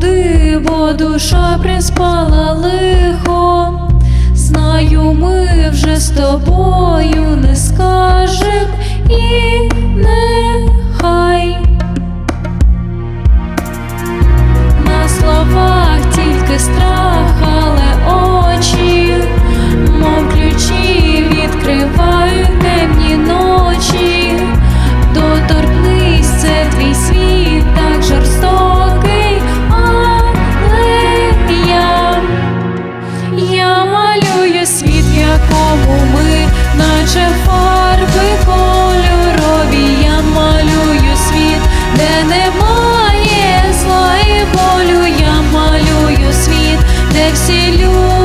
Диво, душа приспала лихо, знаю, ми вже з тобою не скажем і нехай. На словах тільки страх. всі люди.